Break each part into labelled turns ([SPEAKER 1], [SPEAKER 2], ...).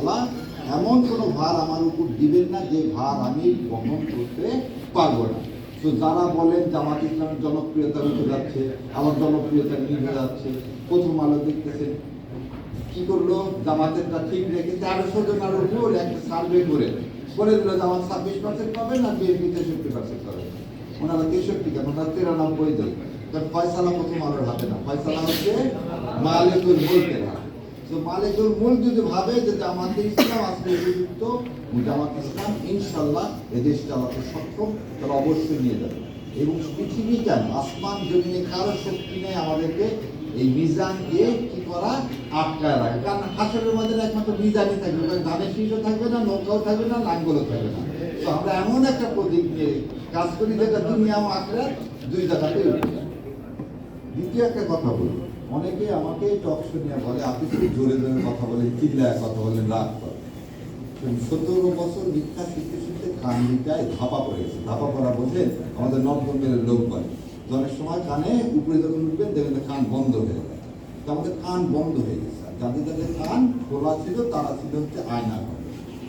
[SPEAKER 1] আল্লাহ এমন কোনো ভার আমার উপর দিবেন না যে ভার আমি বহন করতে পারব না। তো যারা বলেন জামাত ইসলামের জনপ্রিয়তা উঠে যাচ্ছে আমার জনপ্রিয়তা নিভে যাচ্ছে, প্রথম আলো দেখতেছেন, কি করল? জামাতেরটা ঠিক রেখে তেরোশো জন আরও উপর একটা সার্ভে করে, বলে দিল জামাত ছাব্বিশ পার্সেন্ট পাবেন না বিএনপি তেষট্টি পার্সেন্ট পাবেন। ওনারা তেষট্টি কেন? ওনারা তিরানব্বই দেয় কারণ ফয়সালা প্রথম আলোর হাতে না। ফয়সালা হচ্ছে মালিকুল মুলকের হাতে। তো মালিকুল মুলক যদি ভাবে যে জামাতে ইসলাম আসলে উপযুক্ত জামাত ইসলাম ইনশাল্লাহ এ দেশ চালাতে সক্ষম তারা অবশ্যই নিয়ে যাবে। এবং পৃথিবী কেন? আসমান জমিনে কারও শক্তি নেই আমাদেরকে এই মিজানকে কি করা? আটকায় রাখে। কারণ হাসরের মধ্যে একমাত্র মিজানই থাকবে। ওখানে ধানের শীষও থাকবে না, নৌকাও থাকবে না, লাঙ্গলও থাকবে না। তো আমরা এমন একটা প্রতীক নিয়ে কাজ করি যেটা দুনিয়া ও দুই জায়গাতে দ্বিতীয় একটা কথা বলি। অনেকে আমাকে টক শুনিয়ে বলে, আপনি খুব জোরে জোরে কথা বলেন, চিল্লায় কথা বলেন, রাগ করেন। সতেরো বছর মিথ্যা শিখতে শিখতে কান দিকটায় ধাপা পড়ে গেছে। ধাপা পড়া বোঝেন আমাদের নবগঞ্জের লোক বলে যে অনেক সময় কানে উপরে যখন উঠবেন, দেখবেন কান বন্ধ হয়ে যায়। তো আমাদের কান বন্ধ হয়ে গেছে। যাদের যাদের কান খোলা ছিল, তারা ছিল হচ্ছে আয়না।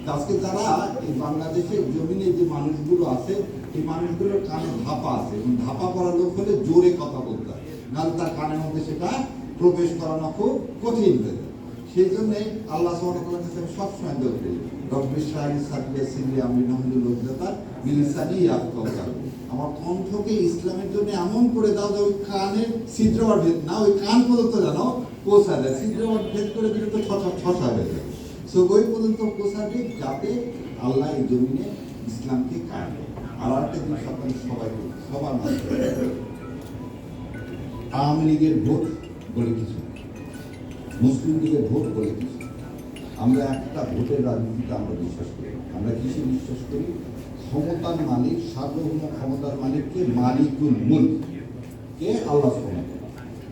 [SPEAKER 1] তো আজকে যারা এই বাংলাদেশের জমিনে যে মানুষগুলো আছে, এই মানুষগুলোর কানে ধাপা আছে। এবং ধাপা পড়া লোক হলে জোরে কথা বলতে হয়। নাহলে তার কানের মধ্যে সেটা প্রবেশ করানো খুব কঠিন হয়ে যায়। সেই জন্যে আল্লাহ সবসময় সিলি আমি নাহমদুল আমার কণ্ঠকে ইসলামের জন্য এমন করে দাও যে ওই কানের ভেদ না, ওই কান পর্যন্ত জানো পৌঁছা দেয়। ভেদ করে দিলে তো ছটা ছটা হয়ে সো ওই পর্যন্ত পৌঁছাবে যাতে আল্লাহ এই জমিনে ইসলামকে করে। আর জিনিস আপনাদের সবাই সবার মাঝে আওয়ামী লীগের ভোট বলে কিছু। মুসলিম লীগের ভোট বলে কিছু আমরা একটা ভোটের রাজনীতিতে আমরা বিশ্বাস করি আমরা কিসে বিশ্বাস করি? ক্ষমতার মালিক, সার্বভৌম ক্ষমতার মালিককে মালিকুল মুল্ক। কে? আল্লাহ ক্ষমতা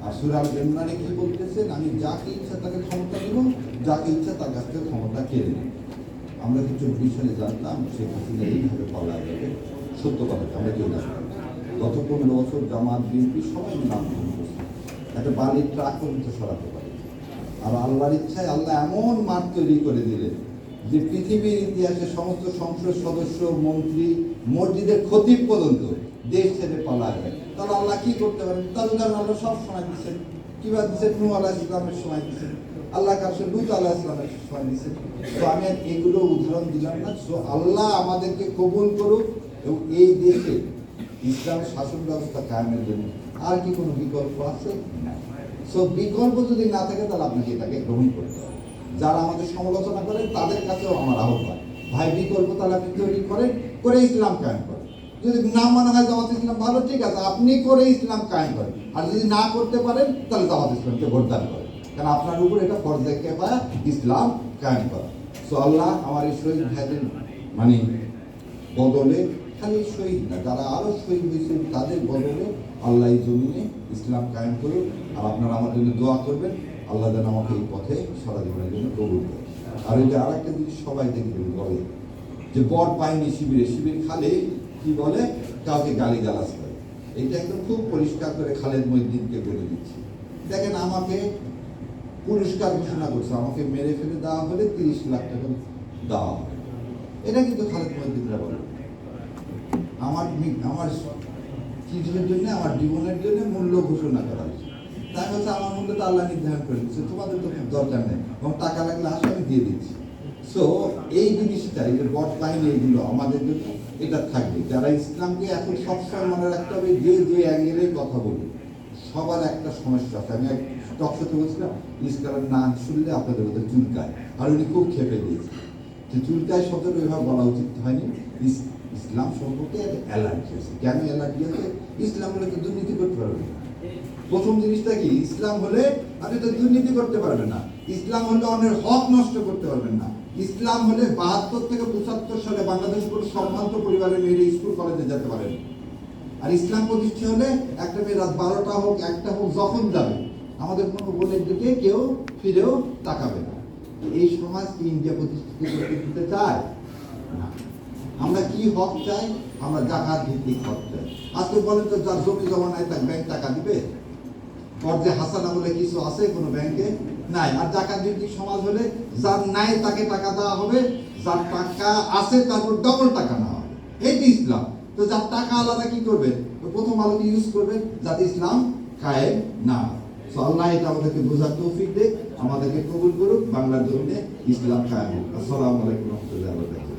[SPEAKER 1] আর সুরাল ইমরানে কি বলতেছেন? আমি যাকে ইচ্ছা তাকে ক্ষমতা দেব, যাকে ইচ্ছা তার কাছ থেকে ক্ষমতা কেড়ে নেব? আমরা কি চব্বিশ সালে জানতাম শেখ হাসিনা এইভাবে পালা যাবে? সত্য কথা, আমরা কেউ জানতাম। গত পনেরো বছর জামাত, বিএনপি সবাই নাম একটা বালির ট্রাক পর্যন্ত সরাতে পারে। আর আল্লাহর ইচ্ছায় আল্লাহ এমন মাঠ তৈরি করে দিলেন যে পৃথিবীর ইতিহাসে সমস্ত সংসদ সদস্য, মন্ত্রী, মসজিদের ক্ষতি পর্যন্ত দেশ ছেড়ে পালায়। যায় তাহলে আল্লাহ কি করতে পারেন? তার উদাহরণ আল্লাহ সব সময় দিচ্ছেন। কীভাবে দিচ্ছেন? নু আল্লাহ ইসলামের সময় দিচ্ছেন। আল্লাহ কাছে লুত আল্লাহ ইসলামের সময় দিচ্ছেন। তো আমি এগুলো উদাহরণ দিলাম না। তো আল্লাহ আমাদেরকে কবুল করুক এবং এই দেশে শাসন ব্যবস্থা কায়েমের জন্য। আর কি কোনো বিকল্প আছে? সো বিকল্প যদি না থাকে, তাহলে আপনাকে এটাকে গ্রহণ করতে হবে। যারা আমাদের সমালোচনা তাদের কাছেও আমার আহ্বান। ভাই, বিকল্প তাহলে আপনি তৈরি করেন, করে ইসলাম কায়েম করেন। যদি না মনে হয় জামাত ইসলাম ভালো, ঠিক আছে, আপনি করে ইসলাম কায়েম করেন। আর যদি না করতে পারেন, তাহলে জামাত ইসলামকে ভোটদান করেন। কারণ আপনার উপর এটা ফরজে কেফা ইসলাম কায়েম করা। সো আল্লাহ আমার এই শহীদ ভাইদের মানে বদলে খালি শহীদ না, যারা আরও শহীদ হয়েছেন তাদের বদলে আল্লাহ জমিনে ইসলাম কায়েম করুন আর আপনারা আমার জন্য দোয়া করবেন, আল্লাহ যেন আমাকে এই পথে সারা জীবনের জন্য কবুল করে। আর ওই যে আর একটা জিনিস সবাই দেখবেন বলে, যে বর পায়নি শিবিরে, শিবির খালে কি বলে? কাউকে গালি গালাজ করে। এটা একদম খুব পরিষ্কার করে খালেদ মহিদ্দিনকে বলে দিচ্ছি। দেখেন আমাকে পুরস্কার ঘোষণা করছে, আমাকে মেরে ফেলে দেওয়া হলে তিরিশ লাখ টাকা দেওয়া হবে। এটা কিন্তু খালেদ মহিদ্দিনরা বলে। আমার মি- আমার কিছুর জন্য, আমার জীবনের জন্য মূল্য ঘোষণা করা হয়েছে। তাই হচ্ছে আমার তো আল্লাহ নির্ধারণ করে দিচ্ছে তোমাদের তো দরকার নেই এবং টাকা লাগলে আসলে আমি দিয়ে দিচ্ছি। সো এই জিনিসটা, এই যে বট এগুলো আমাদের জন্য, এটা থাকবে। যারা ইসলামকে এখন সবসময় মনে রাখতে হবে, যে যে অ্যাঙ্গেলে কথা বলবে, সবার একটা সমস্যা আছে। আমি এক টকশোতে বলছিলাম, ইসলামের নাম শুনলে আপনাদের ওদের চুলকায়। আর উনি খুব খেপে দিয়েছে যে চুলকায় শব্দটা ওইভাবে বলা উচিত হয়নি। ইসলাম সম্পর্কে একটা অ্যালার্জি আছে। কেন অ্যালার্জি আছে ইসলাম হলে তো দুর্নীতি করতে পারবে না। প্রথম জিনিসটা কি? ইসলাম হলে আপনি তো দুর্নীতি করতে পারবেন না। ইসলাম হলে অন্যের হক নষ্ট করতে পারবেন না। ইসলাম হলে বাহাত্তর থেকে পঁচাত্তর সালে বাংলাদেশ কোনো সম্ভ্রান্ত পরিবারের মেয়েরা স্কুল, কলেজে যেতে পারেন আর ইসলাম প্রতিষ্ঠা হলে একটা মেয়ে রাত বারোটা হোক, একটা হোক, যখন যাবে, আমাদের কোনো বোনের দিকে কেউ ফিরেও তাকাবে না। এই সমাজ কি ইন্ডিয়া প্রতিষ্ঠিত করতে দিতে চায়? না। আমরা কি হক চাই? আমরা জাকাত ভিত্তিক হক চাই। আজকে বলেন তো, যার জমি জমা নাই তার ব্যাংক টাকা দিবে? পর্যায়ে হাসানা বলে কিছু আছে কোনো ব্যাংকে নাই। আর জাকাত ভিত্তিক সমাজ হলে যার নাই তাকে টাকা দেওয়া হবে, যার টাকা আছে তারপর ডবল টাকা নেওয়া হবে। এইটি ইসলাম। তো যার টাকা আলাদা কি করবে? তো প্রথম আলোকে ইউজ করবে? যাতে ইসলাম কায়েম না। তো আল্লাহ এটা আমাদেরকে বোঝার তৌফিক দেখ আমাদেরকে কবুল করুক। বাংলার জমিনে ইসলাম কায়েম হোক। আসসালামু আলাইকুম রহমতুল্লাহ